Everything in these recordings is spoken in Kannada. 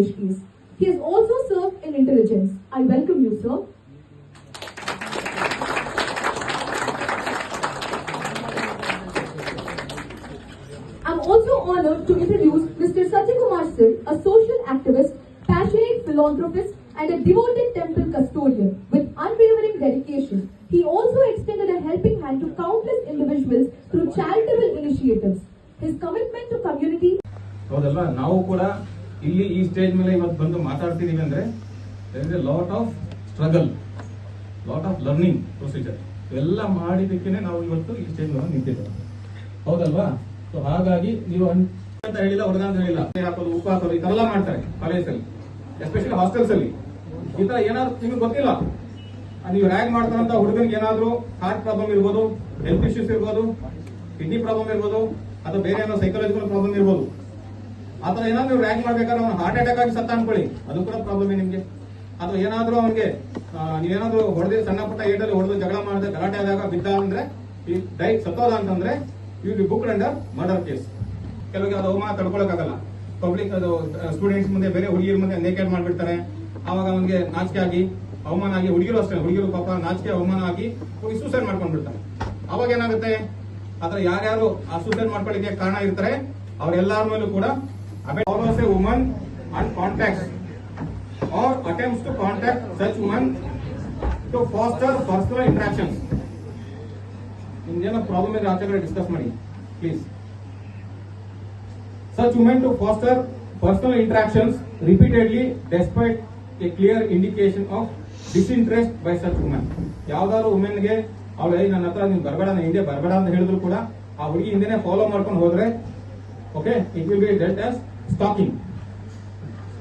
PhDs. He has also served in intelligence. I welcome you, sir. I'm also honored to introduce Mr. Satyakumar Sir, a social activist, passionate philanthropist, and a devoted temple custodian with unwavering dedication. He also extended a helping hand to countless individuals through charitable initiatives. His commitment to community ಹೌದಲ್ವಾ ನಾವು ಕೂಡ ಇಲ್ಲಿ ಈ ಸ್ಟೇಜ್ ಮೇಲೆ ಇವತ್ತು ಬಂದು ಮಾತಾಡ್ತಿದೀವಿ ಅಂದ್ರೆ is a lot of struggle lot of learning procedure ಇವೆಲ್ಲ ಮಾಡಿದಕ್ಕೆ ನಾವು ಇವತ್ತು ಈ ಸ್ಟೇಜ್ ಮೇಲೆ ನಿಂತಿದ್ದೇವೆ. ಹೌದಲ್ವಾ? ಸೊ ಹಾಗಾಗಿ ನೀವು ಅಂತ ಹೇಳಿಲ್ಲ, ಹೊಡೆದ ಅಂತ ಹೇಳಿಲ್ಲ. ಹಾಕೋದು, ಉಪ್ಪು ಹಾಕೋದು, ಈ ತರ ಎಲ್ಲ ಮಾಡ್ತಾರೆ ಕಾಲೇಜಲ್ಲಿ ಎಸ್ಪೆಷಲಿ ಹಾಸ್ಟೆಲ್ಸ್ ಅಲ್ಲಿ. ಈ ಥರ ಏನಾದ್ರು ನಿಮ್ಗೆ ಗೊತ್ತಿಲ್ಲ. ನೀವು ರ್ಯಾಗ್ ಮಾಡ್ತಾರಂತ ಹುಡುಗನಿಗೆ ಏನಾದ್ರು ಹಾರ್ಟ್ ಪ್ರಾಬ್ಲಮ್ ಇರ್ಬೋದು ಹೆಲ್ತ್ ಇಶ್ಯೂಸ್ ಇರ್ಬೋದು ಕಿಡ್ನಿ ಪ್ರಾಬ್ಲಮ್ ಇರ್ಬೋದು, ಅಥವಾ ಬೇರೆ ಏನೋ ಸೈಕಾಲಜಿಕಲ್ ಪ್ರಾಬ್ಲಮ್ ಇರ್ಬೋದು. ಆತರ ಏನಾದ್ರು ನೀವು ರ್ಯಾಂಕ್ ಮಾಡ್ಬೇಕಾದ್ರೆ ಅವ್ನು ಹಾರ್ಟ್ ಅಟ್ಯಾಕ್ ಆಗಿ ಸತ್ತ ಅನ್ಕೊಳ್ಳಿ. ಅದು ಕೂಡ ಪ್ರಾಬ್ಲಮ್ ನಿಮ್ಗೆ. ಅಥವಾ ಏನಾದ್ರೂ ಅವನಿಗೆ ನೀವೇನಾದ್ರೂ ಹೊಡೆದ ಸಣ್ಣ ಪುಟ್ಟ ಏಟಲ್ಲಿ ಹೊಡೆದು ಜಗಳ ಮಾಡಿದ ಗಲಾಟೆ ಆದಾಗ ಬಿದ್ದ ಅಂದ್ರೆ, ಈ ಡೈ ಸತ್ತೋದ ಅಂತಂದ್ರೆ you be book under murder case ಕೆಲವರಿಗೆ ಅದು ಅವಮಾನ ತಡ್ಕೊಳಕ್ಕಾಗಲ್ಲ. ಪಬ್ಲಿಕ್ ಅದು ಸ್ಟೂಡೆಂಟ್ಸ್ ಮುಂದೆ ಬೇರೆ ಹುಡುಗಿಯರ ಮುಂದೆ ನೇಕೆಡ್ ಮಾಡ್ಬಿಡ್ತಾರೆ. ಆವಾಗ ಅವನಿಗೆ ನಾಚಿಕೆ ಆಗಿ, ಅವಮಾನ ಆಗಿ, ಹುಡುಗಿರು ಅಷ್ಟೇ, ಹುಡುಗಿರು ಪಾಪ ನಾಚಿಕೆ, ಅವಮಾನ ಆಗಿ ಹೋಗಿ ಸೂಸೈಡ್ ಮಾಡ್ಕೊಂಡ್ಬಿಡ್ತಾರೆ. ಅವಾಗ ಏನಾಗುತ್ತೆ? ಆತರ ಯಾರ್ಯಾರು ಆ ಸೂಸೈಡ್ ಮಾಡ್ಕೊಳ್ಳಿಕ್ಕೆ ಕಾರಣ ಇರ್ತಾರೆ, ಅವರೆಲ್ಲರ ಮೇಲೂ ಕೂಡ follows a woman and contacts or attempts to contact such woman to foster personal interactions. Problem ಇದೆ ಆಚೆ ಕಡೆ ಡಿಸ್ಕಸ್ ಮಾಡಿ please such women to foster personal interactions repeatedly despite a clear indication of disinterest by such women. ಯಾವ್ದಾದ್ರು ವುಮೆನ್ಗೆ ಅವಳು ಏಯ್ ನನ್ನ ಹತ್ರ ನೀವು ಬರಬೇಡ ಹಿಂದೆ ಬರಬೇಡ ಅಂತ ಹೇಳಿದ್ರು ಕೂಡ ಆ ಹುಡುಗಿ ಹಿಂದೆನೆ ಫಾಲೋ ಮಾಡ್ಕೊಂಡು ಹೋದ್ರೆ ಓಕೆ ಇಟ್ ವಿಲ್ ಬಿ ಡೆಟ್ ಆಸ್ ಸ್ಟಾಕಿಂಗ್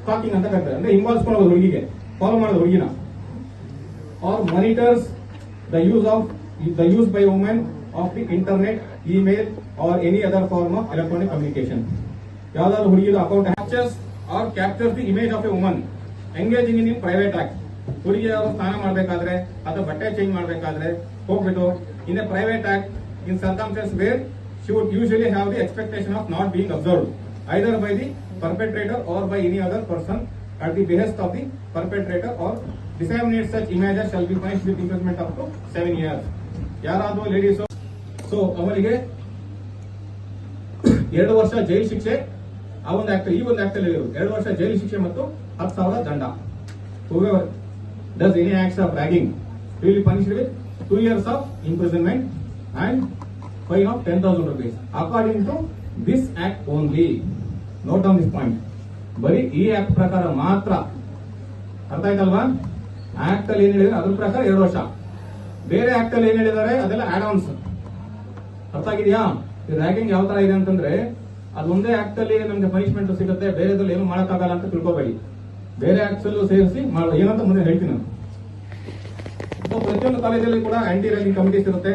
ಸ್ಟಾಕಿಂಗ್ ಅಂತ ಕರೀತಾರೆ. ಅಂದ್ರೆ ಮಾಡೋದು ಹುಡುಗಿಗೆ. ಫಾಲೋ ಮಾಡೋದು ಹುಡುಗಿನ. Or monitors the use of the use by women of the internet email or any other form of electronic communication ಯಾವ್ದಾದ್ರು ಹುಡುಗಿದ account ಹ್ಯಾಕ್ಚರ್ಸ್ or captures the image of a woman engaging in in private act ಹುಡುಗಿ ಅವರು ಸ್ನಾನ ಮಾಡಬೇಕಾದ್ರೆ ಅಥವಾ ಬಟ್ಟೆ ಚೇಂಜ್ ಮಾಡಬೇಕಾದ್ರೆ ಹೋಗ್ಬಿಟ್ಟು in a private act in circumstances where she would usually have the expectation of not being observed either by the perpetrator or by any other person at the behest of the perpetrator or disseminate such images shall be punished with imprisonment up to seven years. ಯಾರಾದ್ರೂ ಲೇಡೀಸ್ ಸೊ ಅವರಿಗೆ ಎರಡು ವರ್ಷ ಜೈಲು ಶಿಕ್ಷೆ ಆ ಒಂದು ಆಕ್ಟ್ ಈ ಒಂದು ಆಕ್ಟ್ ಅಲ್ಲಿ ಇರೋದು ಎರಡು ವರ್ಷ ಜೈಲು ಶಿಕ್ಷೆ ಮತ್ತು ಹತ್ತು ಸಾವಿರ ದಂಡ whoever does any acts of ragging will be punished with two years of imprisonment and fine of 10,000 rupees according to act only note on this point. ಬರೀ ಈ ಆಕ್ಟ್ ಪ್ರಕಾರ ಮಾತ್ರ. ಅರ್ಥ ಆಯ್ತಲ್ವಾ? ಆಕ್ಟ್ ಅಲ್ಲಿ ಏನ್ ಹೇಳಿದ್ರೆ? ಅದ್ರ ಪ್ರಕಾರ ಎರಡು ವರ್ಷ. ಬೇರೆ ಆಕ್ಟ್ ಅಲ್ಲಿ ಏನ್ ಹೇಳಿದ್ದಾರೆ? ಅದೆಲ್ಲ ಆಡ್ ಆನ್ಸ್ ಅರ್ಥ ಆಗಿದೆಯಾ? ರ್ಯಾಗಿಂಗ್ ಯಾವ ತರ ಇದೆ ಅಂತಂದ್ರೆ ಅದೊಂದೇ ಆಕ್ಟ್ ಅಲ್ಲಿ ನಮ್ಗೆ ಪನಿಷ್ಮೆಂಟ್ ಸಿಗುತ್ತೆ, ಬೇರೆದ್ರಲ್ಲಿ ಏನು ಮಾಡಕ್ಕಾಗಲ್ಲ ಅಂತ ತಿಳ್ಕೊಬೇಡಿ. ಬೇರೆ ಆಕ್ಟ್ಸ್ ಅಲ್ಲೂ ಸೇರಿಸಿ ಮಾಡೋ ಏನಂತ ಮುಂದೆ ಹೇಳ್ತೀನಿ ನಾನು. ಪ್ರತಿಯೊಂದು ಕಾಲೇಜಲ್ಲಿ ಕೂಡ ಆಂಟಿ ರ್ಯಾಗಿಂಗ್ ಕಮಿಟೀಸ್ ಇರುತ್ತೆ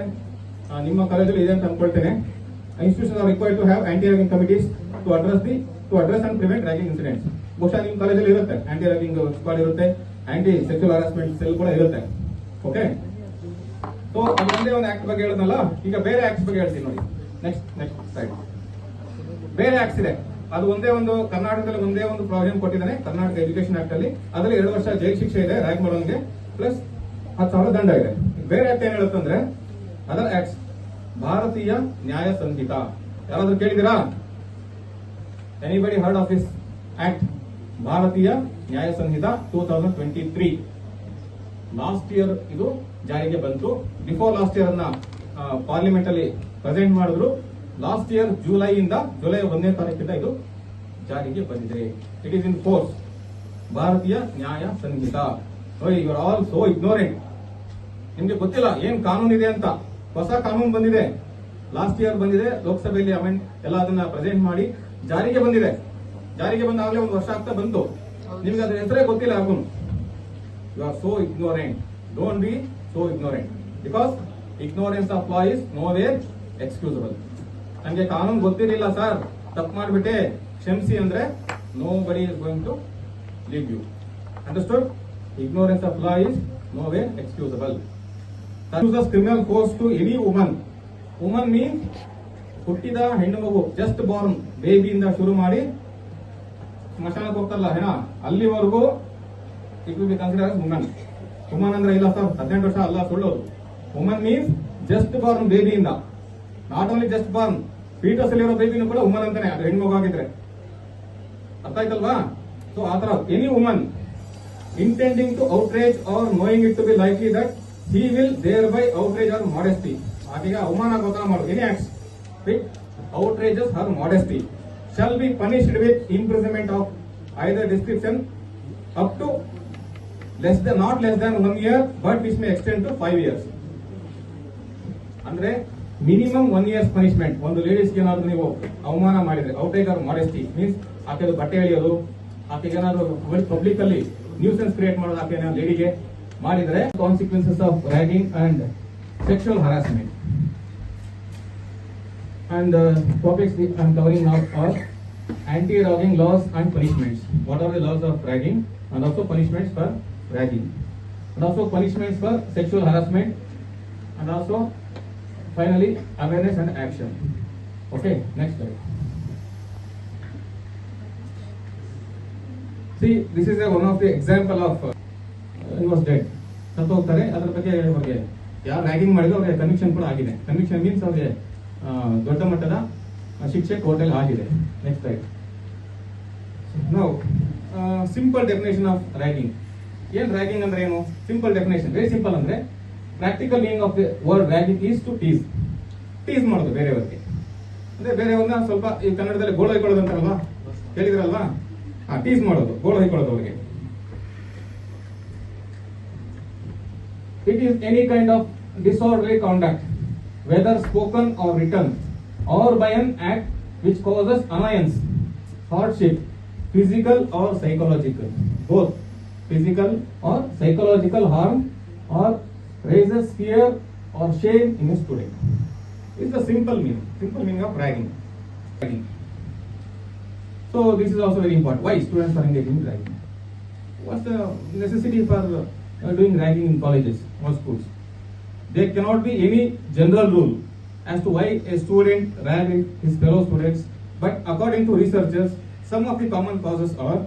ನಿಮ್ಮ ಕಾಲೇಜಲ್ಲಿ ಇದೆ ಅಂತ ಅನ್ಕೊಳ್ತೇನೆ. Institution are required to have anti ragging committees to address the to address and prevent ragging incidents ಬಹುಶಃ ನಿಮ್ಮ ಕಾಲೇಜಲ್ಲಿ ಇರುತ್ತೆ. ಆಂಟಿ ರಾಗಿಂಗ್ ಸ್ಕ್ವಾಡ್ ಇರುತ್ತೆ. ಆಂಟಿ ಸೆಕ್ಸುವಲ್ ಹರಾಸ್ಮೆಂಟ್ ಸೆಲ್ ಕೂಡ ಇರುತ್ತೆ. ಓಕೆ ಸೊ ಅದೊಂದೇ ಒಂದು ಆಕ್ಟ್ ಬಗ್ಗೆ ಹೇಳಿದ್ನಲ್ಲ? ಈಗ ಬೇರೆ ಆಕ್ಟ್ಸ್ ಬಗ್ಗೆ ಹೇಳ್ತೀನಿ ನೋಡಿ. ನೆಕ್ಸ್ಟ್ ನೆಕ್ಸ್ಟ್ ಸೈಡ್ ಬೇರೆ ಆಕ್ಟ್ಸ್ ಇದೆ. ಅದು ಒಂದೇ ಒಂದು ಕರ್ನಾಟಕದಲ್ಲಿ ಒಂದೇ ಒಂದು ಪ್ರಾಬ್ಲಮ್ ಕೊಟ್ಟಿದ್ದಾನೆ, ಕರ್ನಾಟಕ ಎಜುಕೇಶನ್ ಆಕ್ಟ್ ಅಲ್ಲಿ. ಅದರಲ್ಲಿ ಎರಡು ವರ್ಷ ಜೈಲ್ ಶಿಕ್ಷೆ ಇದೆ ರ್ಯಾಕ್ ಮಾಡೋಂಗೆ. ಪ್ಲಸ್ ಹತ್ತು ಸಾವಿರ ದಂಡ ಇದೆ. ಬೇರೆ ಆಕ್ಟ್ ಏನ್ ಹೇಳುತ್ತಂದ್ರೆ ಅದರ್ ಆಕ್ಟ್ಸ್ ಭಾರತೀಯ ನ್ಯಾಯ ಸಂಹಿತ. ಯಾರಾದ್ರೂ ಕೇಳಿದಿರಾ anybody heard of this act Bharatiya Nyaya Sanhita two thousand twenty three last year ಇದು ಜಾರಿಗೆ ಬಂತು. ಬಿಫೋರ್ ಲಾಸ್ಟ್ ಇಯರ್ ಅನ್ನ ಪಾರ್ಲಿಮೆಂಟ್ ಅಲ್ಲಿ ಪ್ರೆಸೆಂಟ್ ಮಾಡಿದ್ರು. ಲಾಸ್ಟ್ ಇಯರ್ ಜುಲೈ ಇಂದ ಜುಲೈ ಒಂದನೇ ತಾರೀಕಿಂದ ಇದು ಜಾರಿಗೆ ಬಂದಿದೆ. It is in force Bharatiya Nyaya Sanhita. You are all so ignorant ನಿಮ್ಗೆ ಗೊತ್ತಿಲ್ಲ ಏನ್ ಕಾನೂನು ಇದೆ ಅಂತ. ಹೊಸ ಕಾನೂನು ಬಂದಿದೆ. ಲಾಸ್ಟ್ ಇಯರ್ ಬಂದಿದೆ. ಲೋಕಸಭೆಯಲ್ಲಿ ಅಮೆಂಡ್ ಎಲ್ಲ ಅದನ್ನ ಪ್ರೆಸೆಂಟ್ ಮಾಡಿ ಜಾರಿಗೆ ಬಂದಿದೆ. ಜಾರಿಗೆ ಬಂದಾಗಲೇ ಒಂದು ವರ್ಷ ಆಗ್ತಾ ಬಂತು. ನಿಮ್ಗೆ ಅದ್ರ ಹೆಸರೇ ಗೊತ್ತಿಲ್ಲ ಯಾಗೂ you are so ignorant don't be so ignorant because ignorance of law is nowhere excusable ನನಗೆ ಕಾನೂನು ಗೊತ್ತಿರಲಿಲ್ಲ ಸರ್ ತಪ್ಪು ಮಾಡಿಬಿಟ್ಟೆ. ಕ್ಷಮಿಸಿ ಅಂದ್ರೆ nobody is going to leave you understood ignorance of law is nowhere excusable. Uses criminal force to any woman. Woman means ಹುಟ್ಟಿದ ಹೆಣ್ಣು ಮಗು ಜಸ್ಟ್ ಬಾರ್ನ್ ಬೇಬಿಯಿಂದ ಶುರು ಮಾಡಿ ಸ್ಮಶಾನಕ್ಕೆ ಹೋಗ್ತಾರಲ್ಲ, ಏನ? ಅಲ್ಲಿವರೆಗೂ it will be consider woman woman ಅಂದ್ರೆ ಇಲ್ಲ ಸರ್ ಹದಿನೆಂಟು ವರ್ಷ ಅಲ್ಲ, ಸುಳ್ಳು. Woman means just born ಬೇಬಿಯಿಂದ not only just born foetus ಅಲ್ಲಿರೋ ಬೇಬಿನೂ ಕೂಡ ವುಮನ್ ಅಂತಾನೆ, ಅದು ಹೆಣ್ಮಗು ಆಗಿದ್ರೆ. ಅರ್ಥ ಆಯ್ತಲ್ವಾ ಸೊ ಆ ತರ any woman intending to outrage or knowing it to be likely that he will thereby outrage or modesty ಆಗ ಅವಮಾನ ಗೊತ್ತಾ any any acts outrages her modesty shall be punished with imprisonment of either description up to less than not less than one year but which may extend to five years ಅಂದ್ರೆ ಮಿನಿಮಮ್ ಒನ್ ಇಯರ್ಸ್ ಪನಿಷ್ಮೆಂಟ್ ಒಂದು ಲೇಡೀಸ್ಗೆ ಏನಾದ್ರು ನೀವು ಅವಮಾನ ಮಾಡಿದ್ರೆ outrage ಆರ್ ಮಾಡೆಸ್ಟಿ ಮೀನ್ಸ್ ಆಕೆದು ಬಟ್ಟೆ ಎಳೆಯೋದು ಆಕೆಗೆ ಏನಾದ್ರು ಪಬ್ಲಿಕ್ ಅಲ್ಲಿ ನ್ಯೂಸೆನ್ಸ್ ಕ್ರಿಯೇಟ್ ಮಾಡೋದು ಆಕೆ ಲೇಡಿಗೆ ಮಾಡಿದ್ರೆ consequences of ragging and sexual harassment and the topics we I'm covering now are anti-ragging laws and punishments. What are the laws of ragging and also punishments for ragging and also punishments for sexual harassment and also finally awareness and action. Okay, next slide. See, this is a, one of the example of uh, was dead. ಸತ್ತು ಹೋಗ್ತಾರೆ ಅದ್ರ ಬಗ್ಗೆ ಅವ್ರಿಗೆ ಯಾರು ರ್ಯಾಗಿಂಗ್ ಮಾಡಿದ್ರು, ಅವ್ರಿಗೆ ಕನ್ವಿಕ್ಷನ್ ಕೂಡ ಆಗಿದೆ. ಕನ್ವಿಕ್ಷನ್ ಮೀನ್ಸ್ ಅವ್ರಿಗೆ ದೊಡ್ಡ ಮಟ್ಟದ ಶಿಕ್ಷೆ ಕೋರ್ಟಲ್ಲಿ ಆಗಿದೆ. ನೆಕ್ಸ್ಟ್ ರೈಟ್ ನಾವು ಸಿಂಪಲ್ ಡೆಫಿನೇಷನ್ ಆಫ್ ರ್ಯಾಗಿಂಗ್ ಏನ್ ರ್ಯಾಗಿಂಗ್ ಅಂದ್ರೆ ಏನು? ಸಿಂಪಲ್ ಡೆಫಿನೇಷನ್ ವೆರಿ ಸಿಂಪಲ್ ಅಂದ್ರೆ practical meaning of the word ragging is to tease tease ಮಾಡೋದು ಬೇರೆಯವರಿಗೆ ಅಂದ್ರೆ ಬೇರೆಯವ್ರನ್ನ ಸ್ವಲ್ಪ ಈ ಕನ್ನಡದಲ್ಲಿ ಗೋಳು ಹೊಯ್ಕೊಳ್ಳೋದು ಅಂತಾರಲ್ವಾ? ಹೇಳಿದ್ರಲ್ವಾ ಟೀಸ್ ಮಾಡೋದು, ಗೋಳು ಹೈಕೊಳ್ಳೋದು ಅವ್ರಿಗೆ. It is any kind of disorderly conduct, whether spoken or written, or by an act which causes annoyance, hardship, physical or psychological, both physical or psychological harm, or raises fear or shame in a student. It's the simple meaning, simple meaning of ragging. So this is also very important. Why students are engaging in ragging? What's the necessity for uh, doing ragging in colleges or schools? There cannot be any general rule as to why a student ragged his fellow students, but according to researchers, some of the common causes are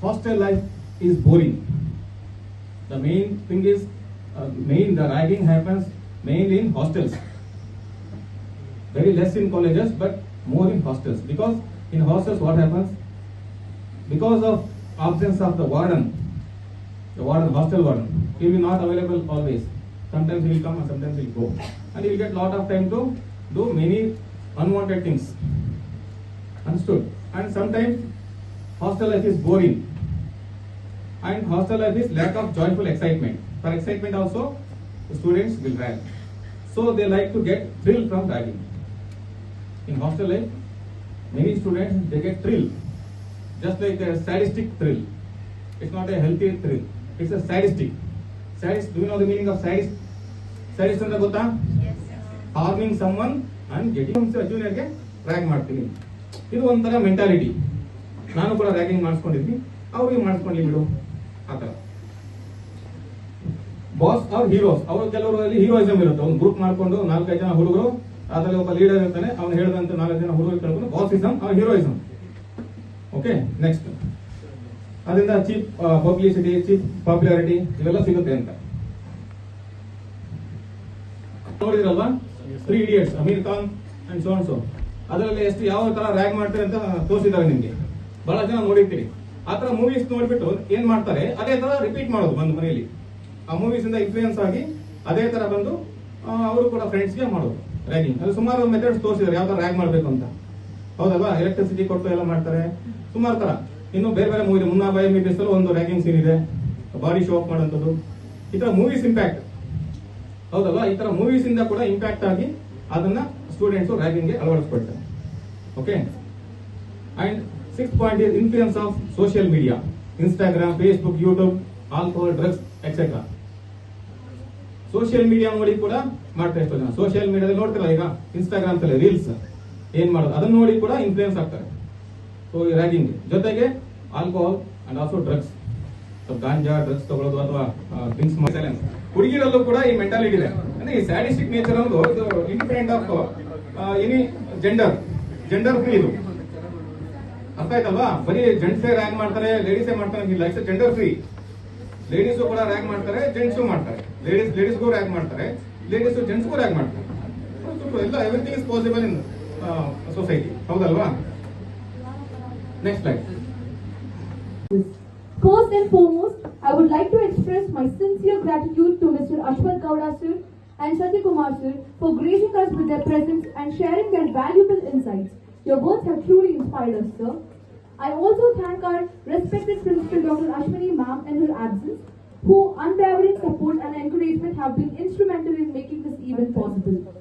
hostel life is boring. The main thing is, uh, main the ragging happens mainly in hostels. Very less in colleges, but more in hostels. Because in hostels, what happens? Because of absence of the warden, the warden, hostel warden, he will be not available always. Sometimes he will come and sometimes he will go. And he will get lot of time to do many unwanted things. Understood? And sometimes hostel life is boring. And hostel life is lack of joyful excitement. For excitement also, students will rag. So they like to get thrill from ragging. In hostel life, many students they get thrill, just like a sadistic thrill. It's not a healthy thrill. It's a sadistic Sadist. Do you know the meaning of sadist? ಅಂತ ಗೊತ್ತಾ? ಹಾರ್ಮಿಂಗ್ ಸಮ್ವನ್ ಅಂಡ್ ಗೆಟಿಂಗ್ ಜೂನಿಯರ್ಗೆ ರ್ಯಾಗ್ ಮಾಡ್ತೀನಿ. ಇದು ಒಂಥರ ಮೆಂಟಾಲಿಟಿ ನಾನು ಕೂಡ ರ್ಯಾಗಿಂಗ್ ಮಾಡಿಸ್ಕೊಂಡಿದ್ವಿ. ಅವ್ರಿಗೆ ಮಾಡಿಸ್ಕೊಳ್ಳಿ ಬಿಡು. ಆ ಥರ. ಬಾಸ್ ಅವ್ರ ಹೀರೋಸ್ ಅವ್ರ ಕೆಲವರಲ್ಲಿ ಹೀರೋಯಿಸಮ್ ಇರುತ್ತೆ. ಒಂದು ಗ್ರೂಪ್ ಮಾಡ್ಕೊಂಡು ನಾಲ್ಕೈದು ಜನ ಹುಡುಗರು ಅದರಲ್ಲಿ ಒಬ್ಬ ಲೀಡರ್ ಇರ್ತಾನೆ. ಅವ್ನು ಹೇಳಿದಂತ ನಾಲ್ಕು ಜನ ಹುಡುಗರು ಕೇಳ್ಕೊಂಡು ಬಾಸಿಸಮ್ ಅವ್ರ ಹೀರೋಯಿಸಮ್ ಓಕೆ ನೆಕ್ಸ್ಟ್ ಅದರಿಂದ ಚೀಪ್ ಪಬ್ಲಿಸಿಟಿ ಚೀಪ್ ಪಾಪ್ಯುಲಾರಿಟಿ ಇವೆಲ್ಲ ಸಿಗುತ್ತೆ ಅಂತ. ನೋಡಿದ್ರಲ್ವಾ? Three idiots Aamir Khan and soan so ಅದರಲ್ಲಿ ಎಷ್ಟು, ಯಾವ ತರ ರ್ಯಾಗ್ ಮಾಡ್ತಾರೆ ಅಂತ ತೋರಿಸಿದ್ದಾರೆ ನಿಮಗೆ. ಬಹಳ ಜನ ನೋಡಿರ್ತೀರಿ. ಆ ತರ ಮೂವೀಸ್ ನೋಡ್ಬಿಟ್ಟು ಏನ್ ಮಾಡ್ತಾರೆ? ಅದೇ ತರ ರಿಪೀಟ್ ಮಾಡೋದು ಬಂದು ಮನೆಯಲ್ಲಿ. ಆ ಮೂವೀಸ್ ಇಂದ ಇನ್ಫ್ಲೂಯೆನ್ಸ್ ಆಗಿ ಅದೇ ತರ ಬಂದು ಅವರು ಕೂಡ ಫ್ರೆಂಡ್ಸ್ಗೆ ಮಾಡೋದು ರ್ಯಾಗಿಂಗ್ ಅದು ಸುಮಾರು ಮೆಥಡ್ಸ್ ತೋರಿಸಿದ್ದಾರೆ, ಯಾವ ತರ ರ್ಯಾಗ್ ಮಾಡಬೇಕು ಅಂತ. ಹೌದಲ್ವಾ? ಎಲೆಕ್ಟ್ರಿಸಿಟಿ ಕೊಟ್ಟು ಎಲ್ಲ ಮಾಡ್ತಾರೆ. ಸುಮಾರು ತರ. ಇನ್ನು ಬೇರೆ ಬೇರೆ ಮೂವಿ ಮುನ್ನಾ ಬಾಯಿ ಮೀಡಿಯಸ್ ಒಂದು ರ್ಯಾಗಿಂಗ್ ಸೀನ್ ಇದೆ. ಬಾಡಿ ಶೋ ಆಫ್ ಮಾಡೋಂಥದ್ದು ಈ ತರ ಮೂವೀಸ್ ಇಂಪ್ಯಾಕ್ಟ್ ಹೌದಲ್ಲ ಈ ತರ ಮೂವೀಸ್ ಇಂದ ಕೂಡ ಇಂಪ್ಯಾಕ್ಟ್ ಆಗಿ ಅದನ್ನ ಸ್ಟೂಡೆಂಟ್ಸ್ ರ್ಯಾಗಿಂಗ್ಗೆ ಅಳವಡಿಸ್ಕೊಳ್ತಾರೆ. Okay and six point is influence of social media Instagram Facebook YouTube alcohol drugs etcetera social media ನೋಡಿ ಕೂಡ ಮಾಡ್ತಾರೆ ಎಷ್ಟೋ ಜನ. ಸೋಷಿಯಲ್ ಮೀಡಿಯಾದಲ್ಲಿ ನೋಡ್ತಿಲ್ಲ ಈಗ? ಇನ್ಸ್ಟಾಗ್ರಾಮ್ ತಲೆ ರೀಲ್ಸ್ ಏನ್ ಮಾಡೋದು? ಅದನ್ನ ನೋಡಿ ಕೂಡ ಇನ್ಫ್ಲೂಯೆನ್ಸ್ ಆಗ್ತಾರೆ. ಸೊ ರ್ಯಾಗಿಂಗ್ ಜೊತೆಗೆ alcohol and also drugs ganja drugs ತಗೊಳ್ಳೋದು ಅಥವಾ ಡ್ರಿಂಕ್ಸ್ ಮಾಡ್ತಾರೆ ಹುಡುಗಿರಲ್ಲೂ ಕೂಡ ಈ ಮೆಂಟಾಲಿಟಿ ಇದೆ. ಅಂದ್ರೆ ಈ ಸ್ಯಾಡಿಸ್ಟಿಕ್ ನೇಚರ್ ಅನ್ನೋದು ಇದು independent of any gender gender free ಇದು. ಅರ್ಥ ಆಯ್ತಲ್ವಾ? ಬರೀ ಜೆಂಟ್ಸೇ ರ್ಯಾಂಕ್ ಮಾಡ್ತಾರೆ ಲೇಡೀಸೇ ಮಾಡ್ತಾರೆ ಇಲ್ಲ ಇಟ್ಸ್ ಜೆಂಡರ್ ಫ್ರೀ ಲೇಡೀಸು ಕೂಡ ರ್ಯಾಂಕ್ ಮಾಡ್ತಾರೆ ಜೆಂಟ್ಸು ಮಾಡ್ತಾರೆ. ಲೇಡೀಸ್ ಲೇಡೀಸ್ಗೂ ರ್ಯಾಂಕ್ ಮಾಡ್ತಾರೆ. ಲೇಡೀಸು ಜೆಂಟ್ಸ್ಗೂ ರ್ಯಾಂಕ್ ಮಾಡ್ತಾರೆ. ಎಲ್ಲ everything is possible in society ಹೌದಲ್ವಾ? Next life First and foremost, I would like to express my sincere gratitude to Mr. Ashwat Gowda sir and Sati Kumar sir for gracing us with their presence and sharing their valuable insights. Your words have truly inspired us, sir. I also thank our respected principal Dr. Ashwini ma'am in her absence, who unwavering support and encouragement have been instrumental in making this event possible.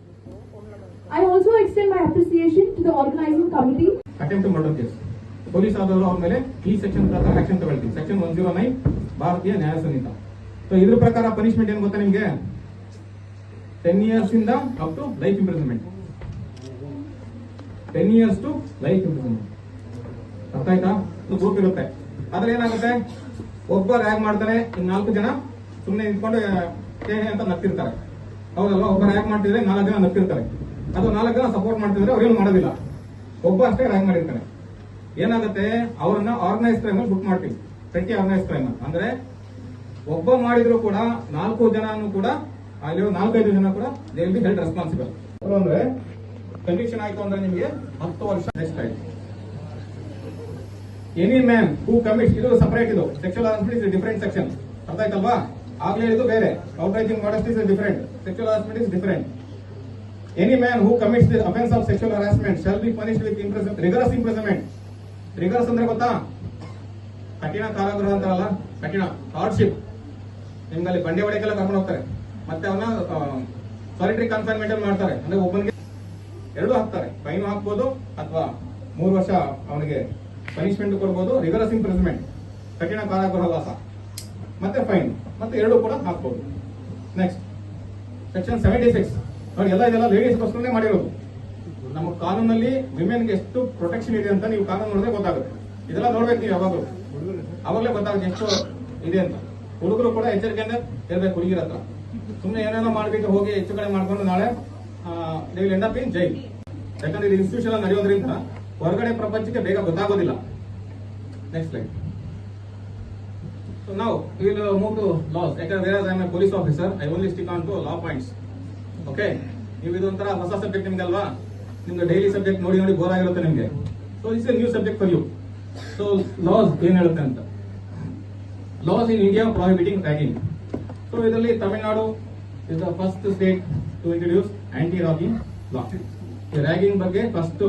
I also extend my appreciation to the organizing committee. Attempt to murder case. Police ಆದವರು ಅವ್ರ ಮೇಲೆ ಈ ಸೆಕ್ಷನ್ ಪ್ರಕಾರ ಆಕ್ಷನ್ ತಗೊಳ್ತೀವಿ. ಸೆಕ್ಷನ್ ಒನ್ ಜೀರೋ ನೈನ್ ಭಾರತೀಯ ನ್ಯಾಯ ಸಂಹಿತ. ಸೊ ಇದ್ರ ಪ್ರಕಾರ ಪನಿಷ್ಮೆಂಟ್ ಏನ್ ಗೊತ್ತಾ ನಿಮ್ಗೆ? ಟೆನ್ ಇಯರ್ಸ್ ಇಂದ up to life imprisonment ten years to life imprisonment ಅರ್ಥ ಆಯ್ತಾ? ಗ್ರೂಪ್ ಇರುತ್ತೆ. ಅದ್ರಲ್ಲಿ ಏನಾಗುತ್ತೆ? ಒಬ್ಬ ರ್ಯಾಗ್ ಮಾಡ್ತಾರೆ ಇನ್ ನಾಲ್ಕು ಜನ ಸುಮ್ಮನೆ ನಿಂತ್ಕೊಂಡು ಹೇ ಹೇ ಅಂತ ನಗ್ತಿರ್ತಾರೆ. ಹೌದಲ್ವಾ? ಒಬ್ಬ ರ್ಯಾಗ್ ಮಾಡ್ತಿದ್ರೆ ನಾಲ್ಕು ಜನ ನಗ್ತಿರ್ತಾರೆ. ಅದು ನಾಲ್ಕು ಜನ ಸಪೋರ್ಟ್ ಮಾಡ್ತಿದ್ರೆ ಅವ್ರೇನು ಮಾಡೋದಿಲ್ಲ. ಒಬ್ಬ ಅಷ್ಟೇ ರ್ಯಾಗ್ ಮಾಡಿರ್ತಾನೆ. ಏನಾಗುತ್ತೆ? ಅವರನ್ನ ಆರ್ಗನೈಸ್ ಕ್ರೈಮ್ ಅಲ್ಲಿ ಬುಕ್ ಮಾಡ್ತೀವಿ. ಪೆಟ್ಟಿ ಆರ್ಗನೈಸ್ ಕ್ರೈಮ್ ಅಂದ್ರೆ ಒಬ್ಬ ಮಾಡಿದ್ರು ಕೂಡ ನಾಲ್ಕು ಜನನು ಕೂಡ, ಅಲ್ಲಿ ನಾಲ್ಕೈದು ಜನ ಕೂಡ ದೇ ಬಿ ಹೆಲ್ಡ್ ರೆಸ್ಪಾನ್ಸಿಬಲ್ ಅಂದ್ರೆ ಕಂಡೀಷನ್ ಆಯ್ತು ಅಂದ್ರೆ ನಿಮಗೆ ಹತ್ತು ವರ್ಷ ನೆಕ್ಸ್ಟ್ ಆಯ್ತು. ಎನಿ ಮ್ಯಾನ್ ಹೂ ಕಮಿಟ್ ಇದು ಸಪರೇಟ್ ಇದು. Sexual harassment is different section ಅರ್ಥ ಆಯ್ತಲ್ವಾ? ಆಗ್ಲೇ ಇದು ಬೇರೆ. Outraging modest is different sexual harassment is different any man who commits the offence of sexual harassment shall be punish with impress rigorous imprisonment rigorous ಅಂದ್ರೆ ಗೊತ್ತಾ? ಕಠಿಣ ಕಾರಾಗೃಹ ಅಂತಾರಲ್ಲ, ಕಠಿಣ ಹಾರ್ಡ್ಶಿಪ್ ನಿಮ್ಗೆ ಅಲ್ಲಿ ಬಂಡೆ ಹೊಡೆಗೆಲ್ಲ ಕರ್ಕೊಂಡು ಹೋಗ್ತಾರೆ. ಮತ್ತೆ ಅವನ್ನ ಸಾಲಿಟರಿ ಕನ್ಫೈನ್ಮೆಂಟ್ ಮಾಡ್ತಾರೆ. ಅಂದ್ರೆ ಒಬ್ಬನಿಗೆ ಎರಡು ಹಾಕ್ತಾರೆ. ಫೈನ್ ಹಾಕ್ಬೋದು ಅಥವಾ ಮೂರು ವರ್ಷ ಅವನಿಗೆ ಪನಿಷ್ಮೆಂಟ್ ಕೊಡ್ಬೋದು ರಿಗರಸ್ ಇಂಪ್ರಿಸ್ಮೆಂಟ್ ಕಠಿಣ ಕಾರಾಗೃಹವಾಸ ಮತ್ತೆ ಫೈನ್ ಮತ್ತೆ ಎರಡು ಕೂಡ ಹಾಕ್ಬೋದು. ನೆಕ್ಸ್ಟ್ ಸೆಕ್ಷನ್ ಸೆವೆಂಟಿ ಸಿಕ್ಸ್ ನೋಡಿ, ಎಲ್ಲ ಇದೆಲ್ಲ ಲೇಡೀಸ್ಗೋಸ್ಕರನೇ ಮಾಡಿರೋದು. ನಮ್ಮ ಕಾನೂನಲ್ಲಿ ವಿಮೆನ್ಗೆ ಎಷ್ಟು ಪ್ರೊಟೆಕ್ಷನ್ ಇದೆ ಅಂತ ನೀವು ಕಾನೂನು ನೋಡಿದ್ರೆ ಗೊತ್ತಾಗುತ್ತೆ. ಇದೆಲ್ಲ ನೋಡ್ಬೇಕು ನೀವು ಯಾವಾಗಲೂ. ಅವಾಗಲೇ ಗೊತ್ತಾಗುತ್ತೆ ಎಷ್ಟು ಇದೆ ಅಂತ. ಹುಡುಗರು ಕೂಡ ಎಚ್ಚರಿಕೆಯಿಂದ ಹೇಳ್ಬೇಕು, ಹುಡುಗಿರ ಹತ್ರ. ಸುಮ್ಮನೆ ಏನೇನೋ ಮಾಡ್ಬಿಟ್ಟು ಹೋಗಿ ಹೆಚ್ಚು ಕಡೆ ಮಾಡ್ಕೊಂಡು ನಾಳೆ ನೀವು ಎಂಡ್ ಜೈಲ್ ಯಾಕಂದ್ರೆ ಇದು ಇನ್ಸ್ಟಿಟ್ಯೂಷನ್ ನಡೆಯೋದ್ರಿಂದ ಹೊರಗಡೆ ಪ್ರಪಂಚಕ್ಕೆ ಬೇಗ ಗೊತ್ತಾಗೋದಿಲ್ಲ. ನೆಕ್ಸ್ಟ್ ಸೊ ನಾವು ಲಾಸ್ ಯಾಕಂದ್ರೆ ಬೇರೆ I a police officer I only stick on to law points okay ನೀವು ಇದೊಂಥರ ಹೊಸ ಸಬ್ಜೆಕ್ಟ್ ನಿಮ್ಗೆ ಅಲ್ವಾ? ನಿಮ್ಗೆ ಡೈಲಿ ಸಬ್ಜೆಕ್ಟ್ ನೋಡಿ ನೋಡಿ ಬೋರ್ ಆಗಿರುತ್ತೆ ನಿಮಗೆ. So it's a new subject for you so laws ಏನ್ ಹೇಳುತ್ತೆ ಅಂತ. Laws in India prohibiting ragging so ಇದರಲ್ಲಿ Tamil Nadu is the first state to introduce anti ragging law ragging ಬಗ್ಗೆ ಫಸ್ಟ್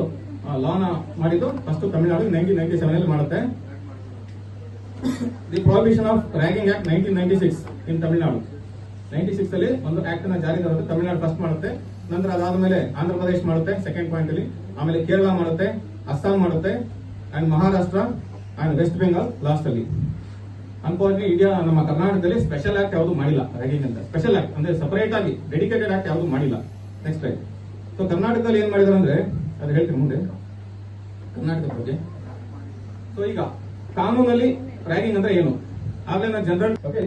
ಲಾನ ಮಾಡಿದ್ದು first Tamil Nadu nineteen ninety seven ಅಲ್ಲಿ ಮಾಡುತ್ತೆ. The prohibition of ragging act nineteen ninety six in Tamil Nadu. Ninety six ಅಲ್ಲಿ ಒಂದು ಆಕ್ಟ್ ಅನ್ನ ಜಾರಿ ತಮಿಳುನಾಡು ಫಸ್ಟ್ ಮಾಡುತ್ತೆ. ನಂತರ ಅದಾದ್ಮೇಲೆ ಆಂಧ್ರ ಮಾಡುತ್ತೆ ಸೆಕೆಂಡ್ ಪಾಯಿಂಟ್ ಅಲ್ಲಿ. ಆಮೇಲೆ ಕೇರಳ ಮಾಡುತ್ತೆ, ಅಸ್ಸಾಂ ಮಾಡುತ್ತೆ and Maharashtra and West Bengal last ಅಲ್ಲಿ. ಅನ್ಫಾರ್ಚುನೇಟ್ ಇಂಡಿಯಾ ನಮ್ಮ ಕರ್ನಾಟಕದಲ್ಲಿ ಸ್ಪೆಷಲ್ ಆಕ್ಟ್ ಯಾವುದು ಮಾಡಿಲ್ಲ ರ್ಯಾಗಿಂಗ್ ಅಂತ. ಸ್ಪೆಷಲ್ ಆಕ್ಟ್ ಅಂದ್ರೆ ಸಪರೇಟ್ ಆಗಿ ಡೆಡಿಕೇಟೆಡ್ ಆಕ್ಟ್ ಯಾವುದು ಮಾಡಿಲ್ಲ. ನೆಕ್ಸ್ಟ್ ಟೈಮ್ ಸೊ ಕರ್ನಾಟಕದಲ್ಲಿ ಏನ್ ಮಾಡಿದ್ರು ಅಂದ್ರೆ, ಅದು ಹೇಳ್ತೀನಿ ಮುಂದೆ. ಕರ್ನಾಟಕದ ಬಗ್ಗೆ. ಸೊ ಈಗ ಕಾನೂನಲ್ಲಿ ರ್ಯಾಗಿಂಗ್ ಅಂದ್ರೆ ಏನು? ಆಗ್ಲೇ ನಾನು ಜನರಲ್ ಓಕೆ